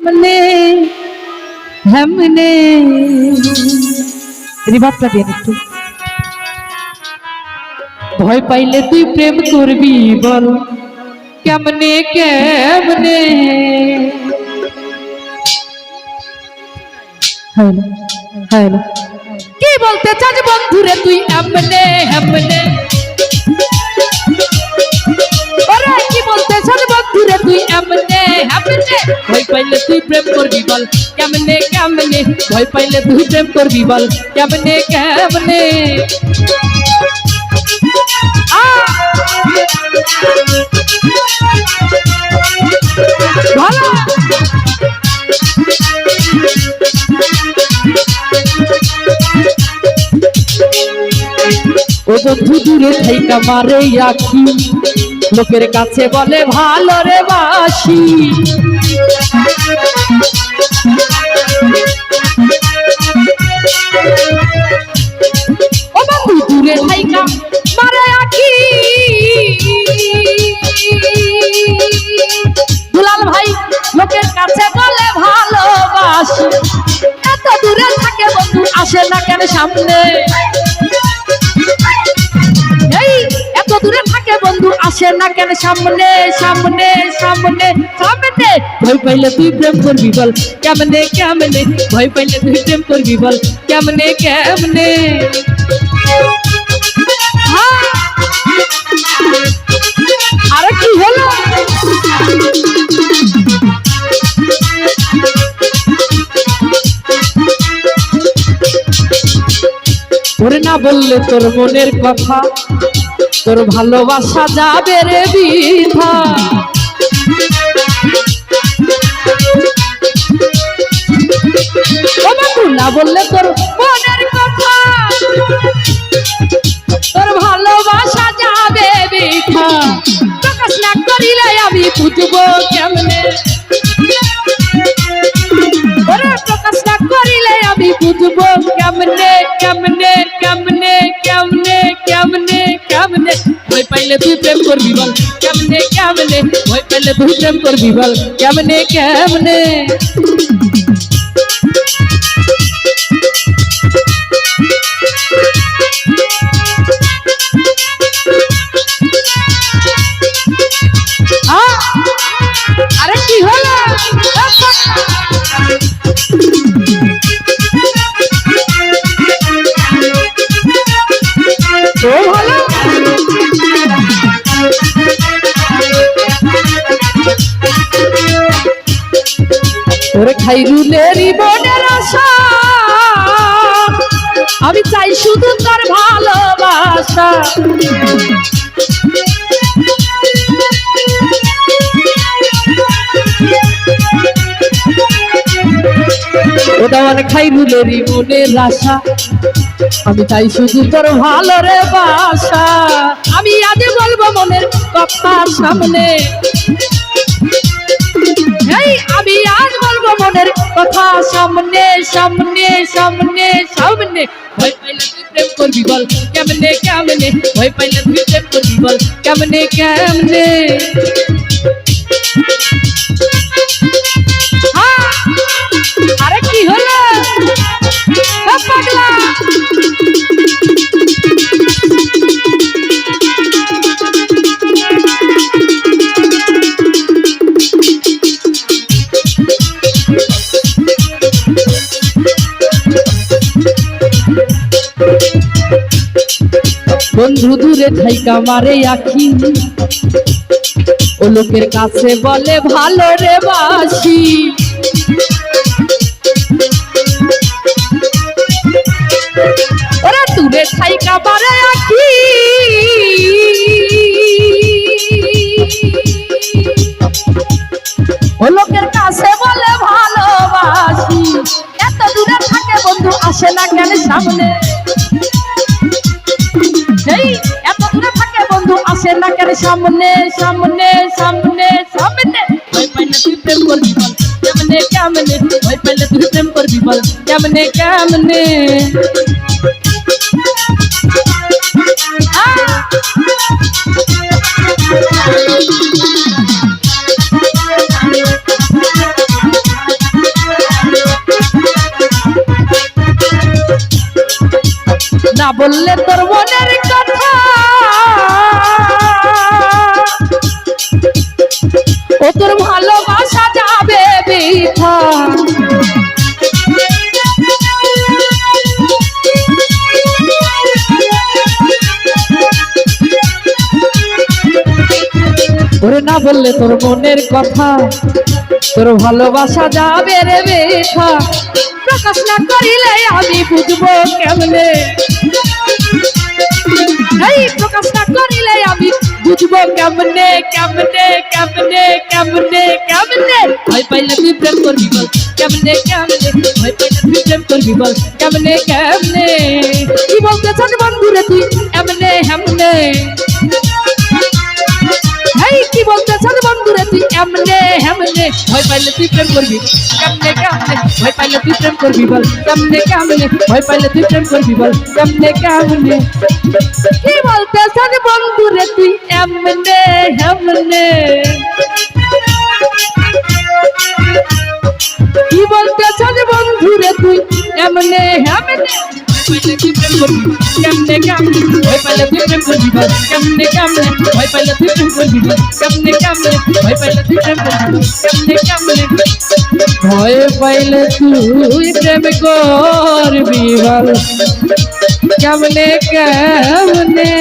हमने हमने রিভাবটা দিয়ে একটু ভয় পাইলে তুই প্রেম করবি বল কেমনে কেমনে হ্যালো হ্যালো কি বলতে চাস বন্ধুরে তুই এমনে এমনে ভয় পাইলে তুই প্রেম করবি বল কেমনে কেমনে ভয় পাইলে তুই প্রেম করবি বল কেমনে কেমনে আ! ভালো ও বন্ধু দূরে থাইকা মারে আখি লোকের কাছে বলে, ভালো রে বাসি। দূরে ভাই, লোকের কাছে বলে ভালোবাসি এত দূরে থাকে বন্ধু, আসে না কেন সামনে? আসে না কেন? সামনে সামনে সামনে। সামনে। ভয় পাইলে তুই প্রেম করবি বল। কেমনে কেমনে? ভয় পাইলে তুই প্রেম করবি বল। কেমনে কেমনে? হ্যাঁ। আরে কি হলো? ওরে না বললে তোর মনের কথা। তোর ভালোবাসা যাবে রে বিধা না বললে তোর মনের কথা। তোর ভালোবাসা যাবে বিধা প্রকাশ না করিলে আমি বুঝব কেমনে। প্রকাশ না করিলে আমি বুঝব কেমনে কেমনে কেমনে কেমনে কেমনে। কেমনে ভয় পাইলে তুই প্রেম করবি বল কেমনে কেমনে ভয় পাইলে তুই প্রেম করবি বল কেমনে কেমনে ওরে খাইরুলেরই মনের আশা। আমি চাই শুধু তার ভালোবাসা। ওটা মানে খাইরুলেরই মনের আশা। আমি তাই শুধু তোর ভালো রে বাসা। আমি আগে বলব মনের কথা সামনে। এই আমি আজ বলব মনের কথা সামনে সামনে সামনে সামনে ভয় পাইলে তুই প্রেম করবি বল কেমনে কেমনে ভয় পাইলে তুই প্রেম করবি বল কেমনে কেমনে বন্ধু দূরে থাইকা মারে আখি। ও লোকের কাছে বলে, ভালো রে বাসি। ওরা দূরে থাইকা মারে আখি। ও লোকের কাছে বলে ভালোবাসি এত দূরে থাকে বন্ধু, আসে না কেন সামনে। सामने सामने सामने सामने। मैंने क्या मैंने भाई पहले तुझे प्रेम पर भी बल क्या मैंने क्या मैंने? हाँ। ना बोलले तर वनेर कथा। ও তোর ভালোবাসা যাবে বৃথা। ওরে না বললে তোর মনের কথা, তোর ভালোবাসা যাবে রে বেথা। প্রকাশ না করিলে আমি বুঝব কেমনে? এই প্রকাশ না করিলে বুঝব কেমনে কেমনে কেমনে কেমনে কেমনে? ভয় পাইলে তুই প্রেম করবি বল, কেমনে কেমনে? ভয় পাইলে তুই প্রেম করবি বল, কেমনে কেমনে? কি বলতে চান বন্ধুরে তুই এমনে হেমনে এই কি বলতে চান বন্ধুরে তুই এমনে হেমনে ভয় পাইলে তুই প্রেম করবি? কেমনে কেমনে ভয় পাইলে তুই প্রেম করবি বল? কেমনে কেমনে ভয় পাইলে তুই প্রেম করবি বল? কেমনে কেমনে? কি বলতে চান বন্ধুরে তুই? এমনে হেমনে কি বলতে চান বন্ধুরে তুই? এমনে হেমনে পাইলে তুই প্রেম করবি কেমনে কেমনে ভয় পাইলে তুই প্রেম করবি বল কেমনে কেমনে ভয় পাইলে তুই প্রেম করবি বল কেমনে কেমনে ভয় পাইলে তুই প্রেম করবি বল কেমনে কেমনে ভয় পাইলে তুই প্রেম করবি বল কেমনে কেমনে